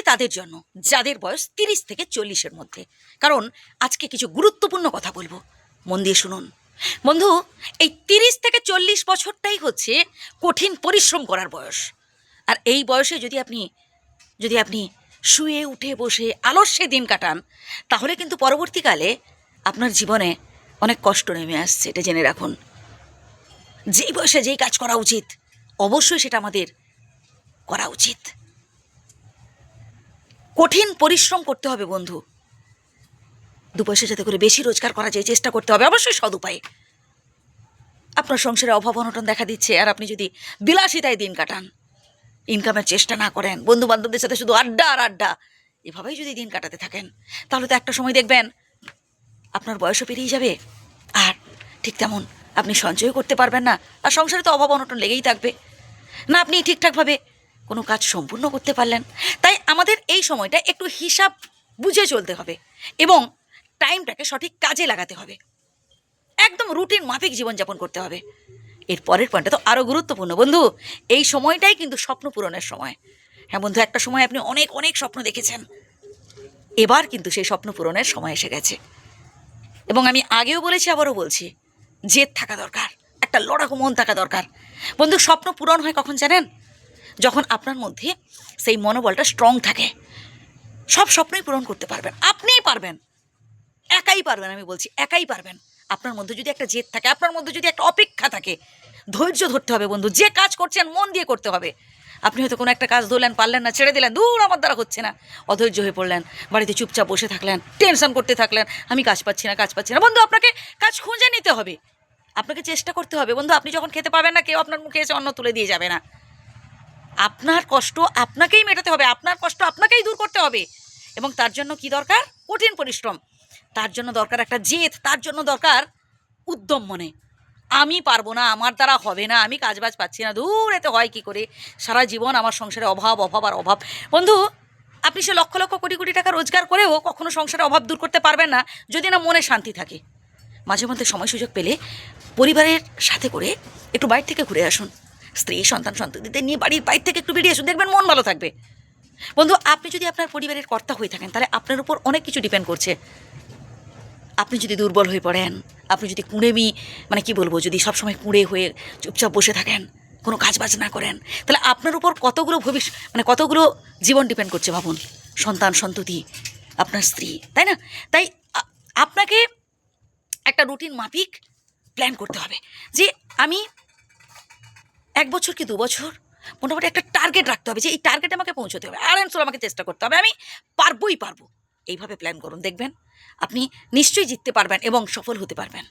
ভিডিওটি তাদের জন্য, যাদের বয়স তিরিশ থেকে চল্লিশের মধ্যে। কারণ আজকে কিছু গুরুত্বপূর্ণ কথা বলব। মন দিয়ে শুনুন। বন্ধু, এই তিরিশ থেকে চল্লিশ বছরটাই হচ্ছে কঠিন পরিশ্রম করার বয়স। আর এই বয়সে যদি আপনি যদি আপনি শুয়ে উঠে বসে আলস্যে দিন কাটান, তাহলে কিন্তু পরবর্তীকালে আপনার জীবনে অনেক কষ্ট নেমে আসছে, এটা জেনে রাখুন। যেই বয়সে যেই কাজ করা উচিত, অবশ্যই সেটা আমাদের করা উচিত। কঠিন পরিশ্রম করতে হবে, বন্ধু। দু পয়সা যাতে করে বেশি রোজগার করা যায়, চেষ্টা করতে হবে, অবশ্যই সদ উপায়ে। আপনার সংসারে অভাব অনটন দেখা দিচ্ছে, আর আপনি যদি বিলাসিতায় দিন কাটান, ইনকামের চেষ্টা না করেন বন্ধু বান্ধবদের সাথে শুধু আড্ডা আর আড্ডা, এভাবেই যদি দিন কাটাতে থাকেন, তাহলে তো একটা সময় দেখবেন, আপনার বয়সও পেরিয়ে যাবে, আর ঠিক তেমন আপনি সঞ্চয় করতে পারবেন না, আর সংসারে তো অভাব অনটন লেগেই থাকবে। না, আপনি ঠিকঠাকভাবে কোনো কাজ সম্পূর্ণ করতে পারলেন। তাই আমাদের এই সময়টা একটু হিসাব বুঝে চলতে হবে এবং টাইমটাকে সঠিক কাজে লাগাতে হবে। একদম রুটিন মাফিক জীবনযাপন করতে হবে। এর পরের পয়েন্টটা তো আরও গুরুত্বপূর্ণ। বন্ধু, এই সময়টাই কিন্তু স্বপ্ন পূরণের সময়। হ্যাঁ বন্ধু, একটা সময় আপনি অনেক অনেক স্বপ্ন দেখেছেন। এবার কিন্তু সেই স্বপ্ন পূরণের সময় এসে গেছে। এবং আমি আগেও বলেছি, আবারও বলছি, জেদ থাকা দরকার, একটা লড়াকু মন থাকা দরকার। বন্ধু, স্বপ্ন পূরণ হয় কখন জানেন? যখন আপনার মধ্যে সেই মনোবলটা স্ট্রং থাকে, সব স্বপ্নই পূরণ করতে পারবেন। আপনিই পারবেন। একাই পারবেন, আমি বলছি, একাই পারবেন। আপনার মধ্যে যদি একটা জেদ থাকে, আপনার মধ্যে যদি একটা অপেক্ষা থাকে, ধৈর্য ধরতে হবে বন্ধু। যে কাজ করছেন, মন দিয়ে করতে হবে। আপনি হয়তো কোনো একটা কাজ ধরলেন, পারলেন না, ছেড়ে দিলেন, দূর আমার দ্বারা হচ্ছে না। অধৈর্য হয়ে পড়লেন, বাড়িতে চুপচাপ বসে থাকলেন টেনশন করতে থাকলেন, আমি কাজ পাচ্ছি না, কাজ পাচ্ছি না। বন্ধু, আপনাকে কাজ খুঁজে নিতে হবে। আপনাকে চেষ্টা করতে হবে। বন্ধু, আপনি যখন খেতে পাবেন না, কেউ আপনার মুখে এসে অন্ন তুলে দিয়ে যাবে না। আপনার কষ্ট আপনাকেই মেটাতে হবে, আপনার কষ্ট আপনাকেই দূর করতে হবে। এবং তার জন্য কি দরকার? কঠিন পরিশ্রম। তার জন্য দরকার একটা জেদ, তার জন্য দরকার উদ্যম মনে। আমি পারব না, আমার দ্বারা হবে না, আমি কাজবাজ পাচ্ছি না, দূর এতে হয় কি করে? সারা জীবন আমার সংসারে অভাব অভাব আর অভাব। বন্ধু, আপনি সে লক্ষ লক্ষ কোটি কোটি টাকা রোজগার করেও কখনো সংসারে অভাব দূর করতে পারবেন না, যদি না মনে শান্তি থাকে। মাঝে মধ্যে সময় সুযোগ পেলে পরিবারের সাথে করে একটু বাইরে থেকে ঘুরে আসুন। স্ত্রী, সন্তান, সন্ততিদের নিয়ে বাড়ির বাইরে থেকে একটু বেরিয়ে আসুন দেখবেন মন ভালো থাকবে। বন্ধু, আপনি যদি আপনার পরিবারের কর্তা হয়ে থাকেন, তাহলে আপনার উপর অনেক কিছু ডিপেন্ড করছে। আপনি যদি দুর্বল হয়ে পড়েন, আপনি যদি কুঁড়েমি মানে কি বলব, যদি সবসময় কুঁড়ে হয়ে চুপচাপ বসে থাকেন, কোনো কাজ বাজ না করেন, তাহলে আপনার উপর কতগুলো ভবিষ্যৎ মানে কতগুলো জীবন ডিপেন্ড করছে ভাবুন। সন্তান, সন্ততি, আপনার স্ত্রী, তাই না? তাই আপনাকে একটা রুটিন মাফিক প্ল্যান করতে হবে। যে আমি এক বছর কি দু বছর? মোটামুটি একটা টার্গেট রাখতে হবে যে এই টার্গেটে আমাকে পৌঁছতে হবে। আর আমাকে চেষ্টা করতে হবে। আমি পারবোই, পারব। এইভাবে প্ল্যান করুন। দেখবেন, আপনি নিশ্চয়ই জিততে পারবেন এবং সফল হতে পারবেন।